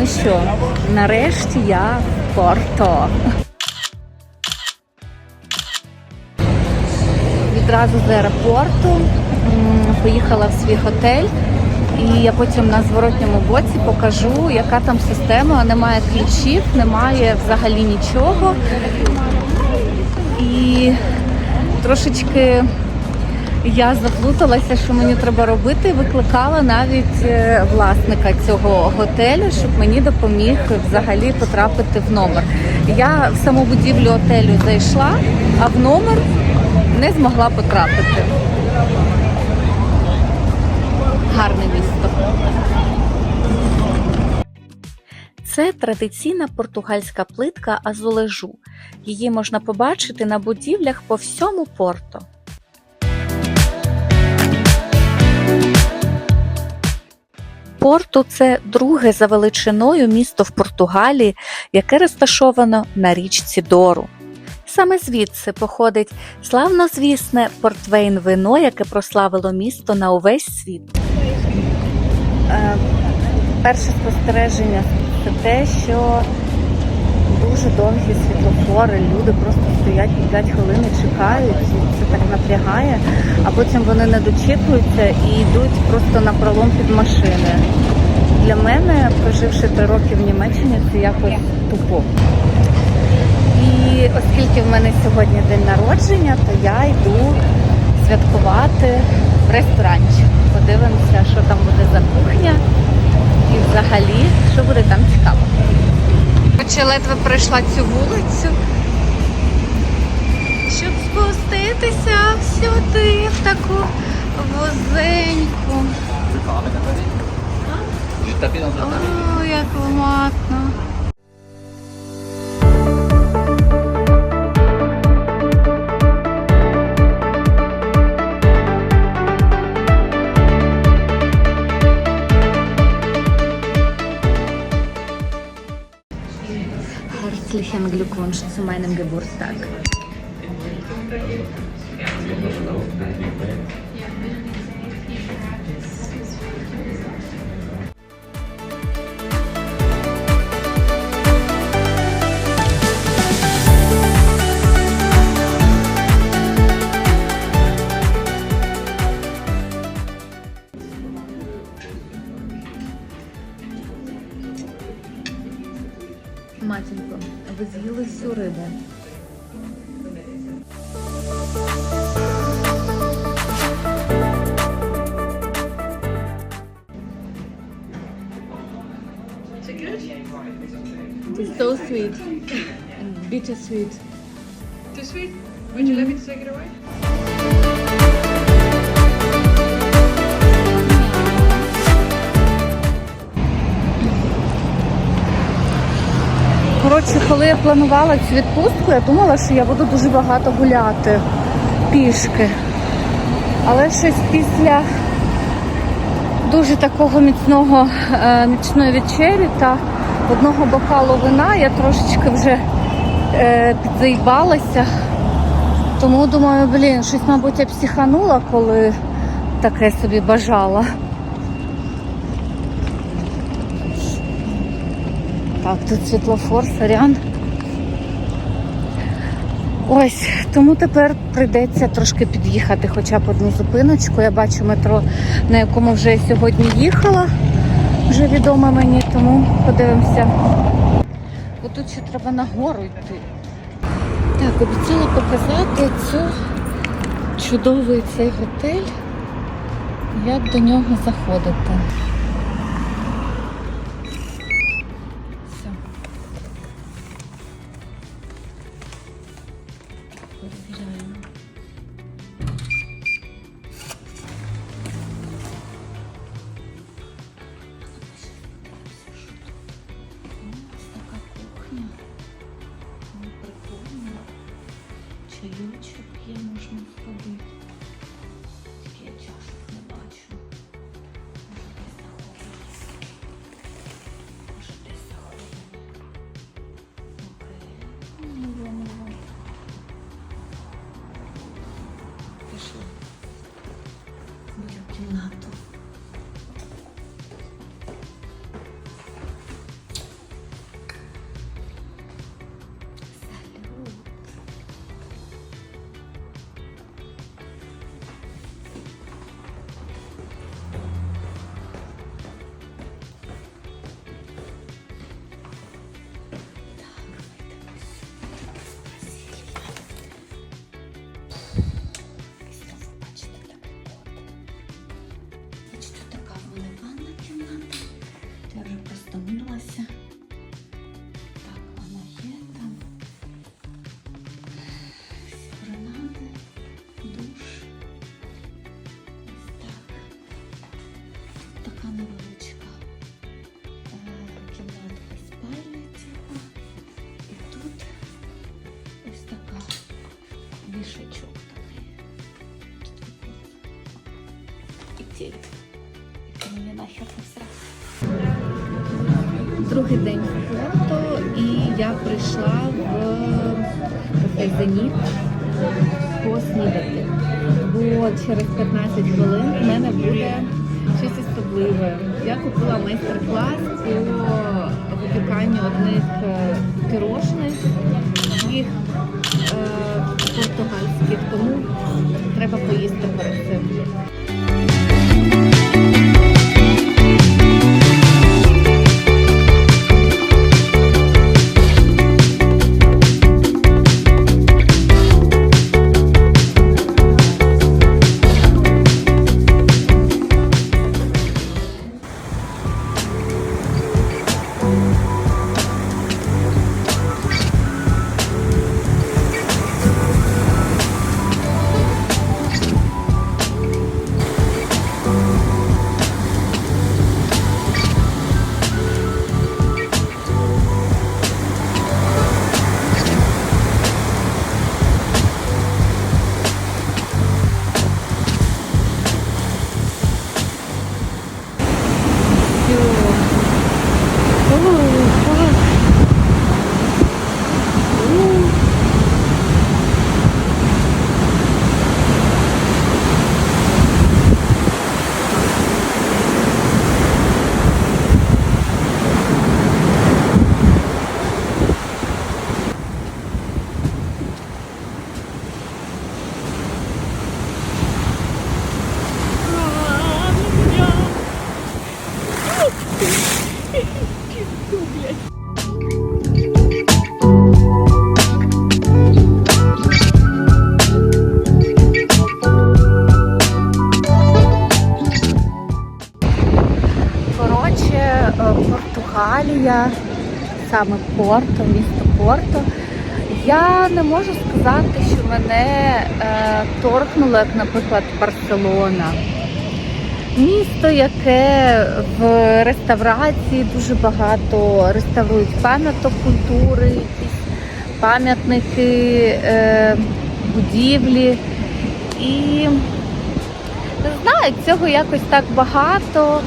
Ну що, нарешті я в Порто. Відразу з аеропорту поїхала в свій готель. І я потім на зворотньому боці покажу, яка там система. Немає ключів, немає взагалі нічого. І трошечки я заплуталася, що мені треба робити. Викликала навіть е, власника цього готелю, щоб мені допоміг взагалі потрапити в номер. Я в саму будівлю готелю зайшла, а в номер не змогла потрапити. Гарне місто. Це традиційна португальська плитка азулежу. Її можна побачити на будівлях по всьому Порто. Порту це друге за величиною місто в Португалії, яке розташовано на річці Дору. Саме звідси походить славнозвісне портвейн вино, яке прославило місто на увесь світ. Е, перше спостереження це те, що дуже довгі світлофори, люди просто стоять по 5 хвилин і чекають, і це так напрягає, а потім вони не дочікуються і йдуть просто на пролом під машини. Для мене, проживши три роки в Німеччині, це якось тупо. І оскільки в мене сьогодні день народження, то я йду святкувати в ресторанчик. Подивимося, що там буде за кухня і взагалі, що буде там цікаво. Короче, ледве пройшла цю вулицю, щоб спуститися сюди, в таку возеньку. О, як ломатно. Glückwunsch zu meinem Geburtstag. Bitter sweet. Too sweet? Would you like me to take it away? Коротше, коли я планувала цю відпустку, я думала, що я буду дуже багато гуляти пішки. Але щось після дуже такого міцного е, міцної вечері та одного бокалу вина я трошечки вже е, підзаїбалася. Тому думаю, блін, щось, мабуть, я психанула, коли таке собі бажала. Так, тут світлофор, сорян. Ось, тому тепер прийдеться трошки під'їхати хоча б одну зупиночку. Я бачу метро, на якому вже сьогодні їхала, вже відомо мені, тому подивимося. Бо тут ще треба нагору йти. Так, обіцяла показати цю чудовий цей готель, як до нього заходити. Чайочок є, можна зробити. Мені нахер все. Другий день в Порто і я прийшла в Зеніт поснідати. Бо через 15 хвилин в мене буде щось особливе. Я купила майстер-клас по випіканню одних е, пірожних, їх е, португальських, тому треба поїсти перед цим. Португалія, саме Порто, місто Порто. Я не можу сказати, що мене е, торкнуло, як, наприклад, Барселона. Місто, яке в реставрації дуже багато реставрують пам'яток культури, пам'ятники, е, будівлі. І не знаю, цього якось так багато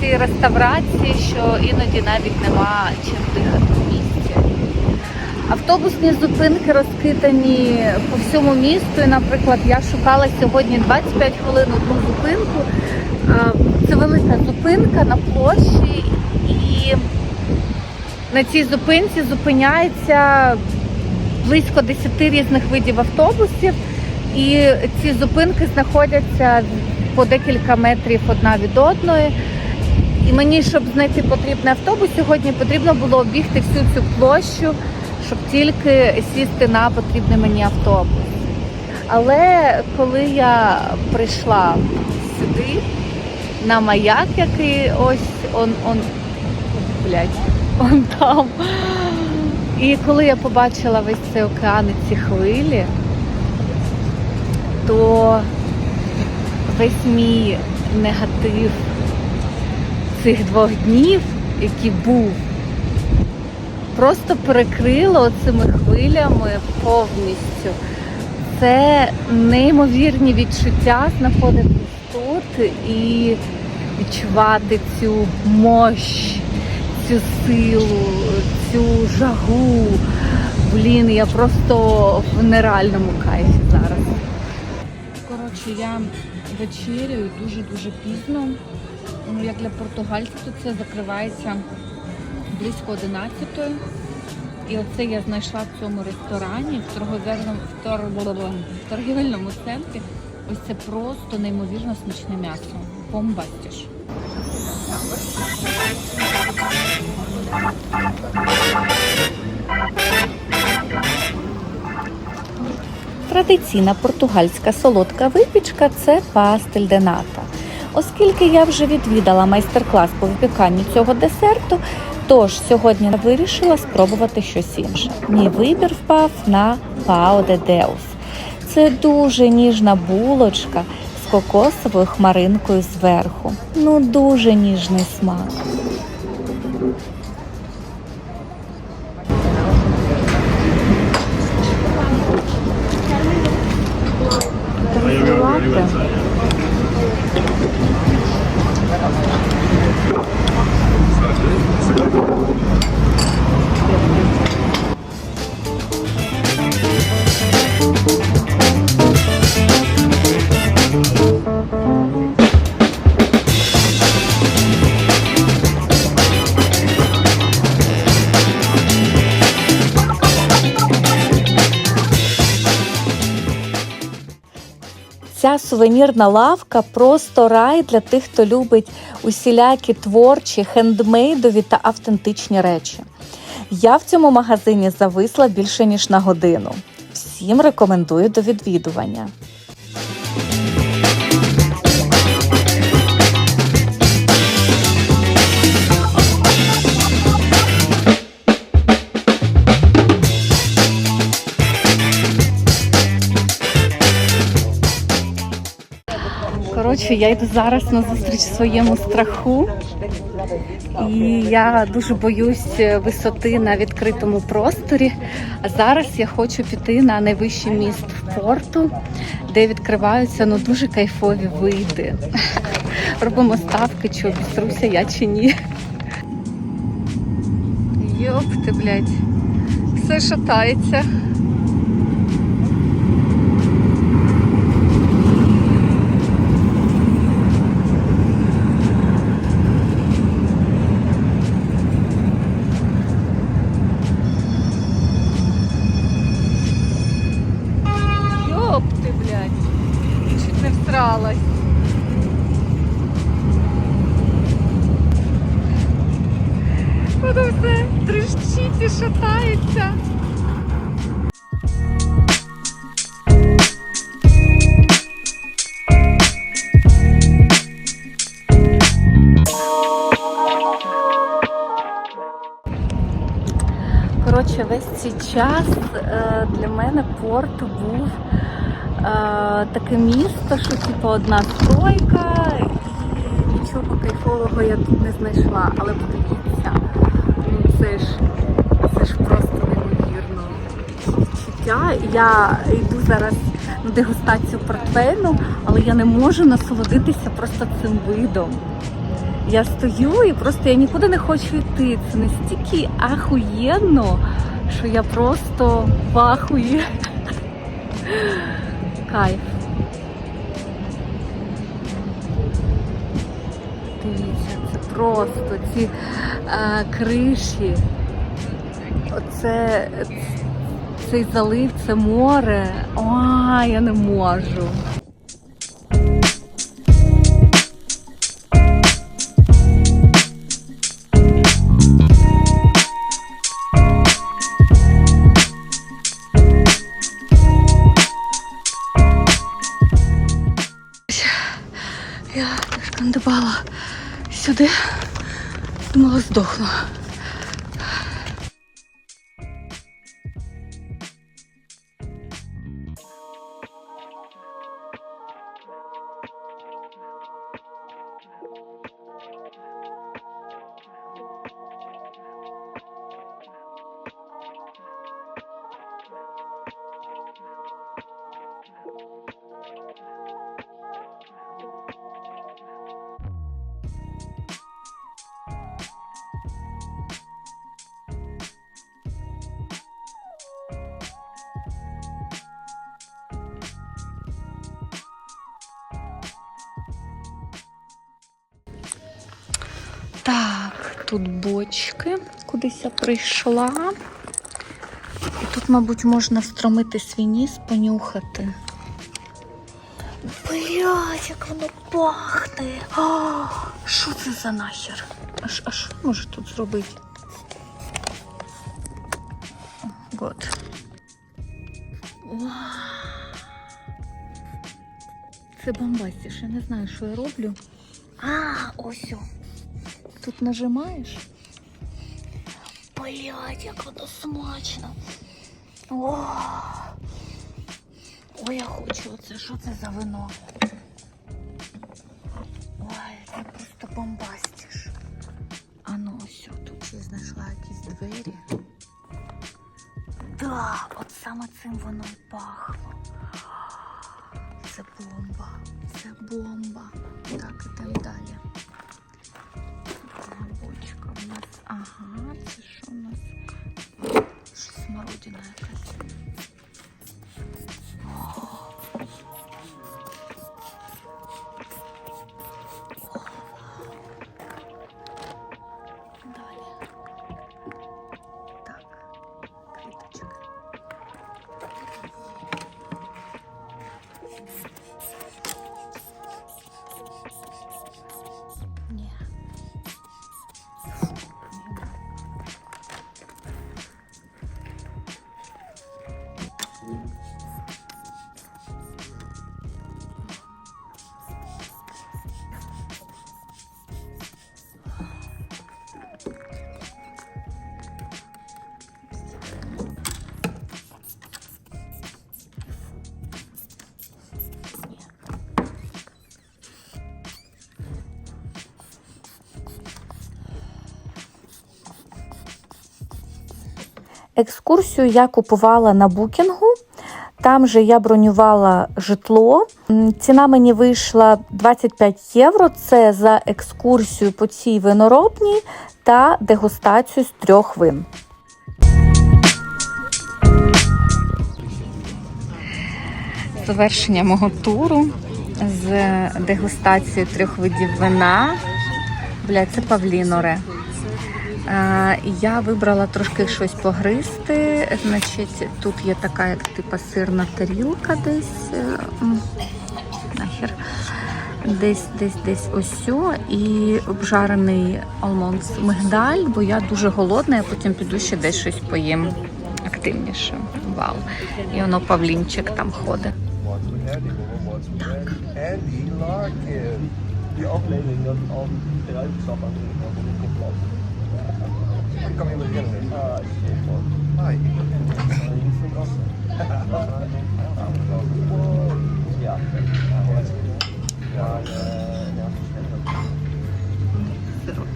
ці реставрації, що іноді навіть нема чим дихати в місті. Автобусні зупинки розкидані по всьому місту. І, наприклад, я шукала сьогодні 25 хвилин одну зупинку. Це велика зупинка на площі, і на цій зупинці зупиняється близько 10 різних видів автобусів. І ці зупинки знаходяться по декілька метрів одна від одної. І мені, щоб знайти потрібний автобус, сьогодні потрібно було обігти всю цю площу, щоб тільки сісти на потрібний мені автобус. Але коли я прийшла сюди, на маяк, який ось он, он, блядь, он там. І коли я побачила весь цей океан і ці хвилі, то весь мій негатив цих двох днів, який був, просто перекрило цими хвилями повністю. Це неймовірні відчуття знаходитись тут і відчувати цю мощь, цю силу, цю жагу. Блін, я просто в нереальному кайфі зараз. Коротше, я вечеряю дуже-дуже пізно. Ну, як для португальців, то це закривається близько 11-ї. І оце я знайшла в цьому ресторані в торговельному, в торгівельному центрі. Ось це просто неймовірно смачне м'ясо. Бомбастіш. Традиційна португальська солодка випічка це пастель де ната. Оскільки я вже відвідала майстер-клас по випіканню цього десерту, тож сьогодні вирішила спробувати щось інше. Мій вибір впав на Пао де Деус. Це дуже ніжна булочка з кокосовою хмаринкою зверху. Ну дуже ніжний смак. Сувенірна лавка просто рай для тих, хто любить усілякі творчі, хендмейдові та автентичні речі. Я в цьому магазині зависла більше ніж на годину. Всім рекомендую до відвідування. Коротше, я йду зараз на зустріч своєму страху. І я дуже боюсь висоти на відкритому просторі. А зараз я хочу піти на найвищий міст в порту, де відкриваються ну дуже кайфові види. Робимо ставки, чи обіструся я чи ні. Йопти, блядь, все шатається. Таке місто, що типу одна стройка, і нічого кайфового я тут не знайшла. Але подивіться, ну це ж це ж просто неймовірно відчуття. Я йду зараз на дегустацію портвейну, але я не можу насолодитися просто цим видом. Я стою і просто я нікуди не хочу йти. Це настільки ахуєнно, що я просто в ахуї. Кайф. Дивіться, це просто ці а, криші. Оце цей залив, це море. О, я не можу. Так, тут бочки, кудись я прийшла. І тут, мабуть, можна встромити свій ніс, понюхати. Блять, як воно пахне. Що це за нахер? А, що я можу тут зробити? Вау. Це бомбастіш. Я не знаю, що я роблю. А, ось. Тут нажимаєш. Блять, як воно смачно. О, Ой, я хочу оце. Що це за вино? Ой, це просто бомбастіш. А ну ось, тут я знайшла якісь двері. Да, от саме цим воно пахло. Це бомба. Це бомба. Thanks. Екскурсію я купувала на букінгу. Там же я бронювала житло. Ціна мені вийшла 25 євро. Це за екскурсію по цій виноробній та дегустацію з трьох вин. Завершення мого туру з дегустації трьох видів вина. Бля, це Павліноре. Я вибрала трошки щось погризти. Значить, тут є така, як типа сирна тарілка десь. е, Нахер. Десь, десь, десь ось і обжарений алмонс мигдаль, бо я дуже голодна, я потім піду ще десь щось поїм активніше. Вау. І воно Павлінчик там ходить. En comme he was going to. Uh, Mate. yeah. Little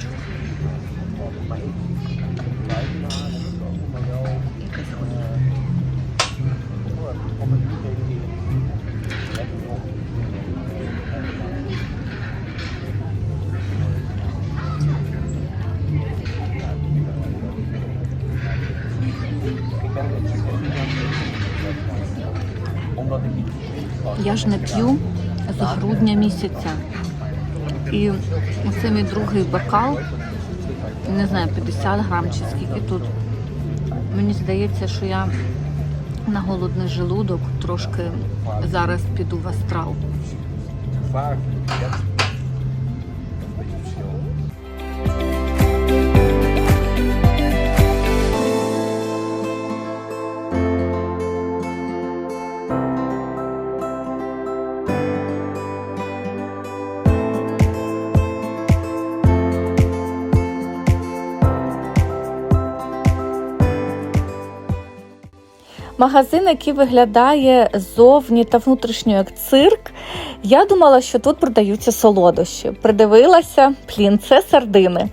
Я ж не п'ю з грудня місяця. І це мій другий бокал, не знаю, 50 грам чи скільки тут. Мені здається, що я на голодний желудок трошки зараз піду в астрал. Магазин, який виглядає ззовні та внутрішньо як цирк. Я думала, що тут продаються солодощі. Придивилася, плін, це сардини.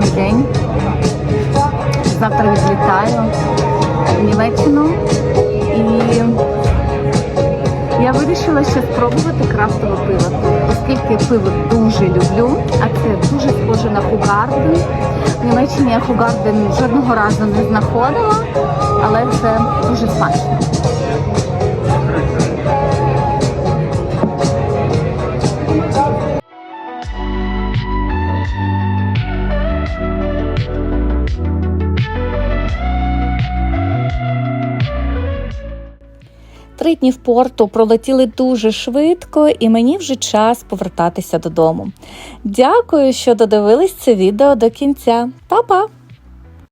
В день. Завтра відлітаю в Німеччину і я вирішила ще спробувати крафтове пиво, оскільки пиво дуже люблю, а це дуже схоже на Хугарден. В Німеччині я Хугарден жодного разу не знаходила, але це дуже смачно. Три дні в порту пролетіли дуже швидко, і мені вже час повертатися додому. Дякую, що додивились це відео до кінця. Па-па!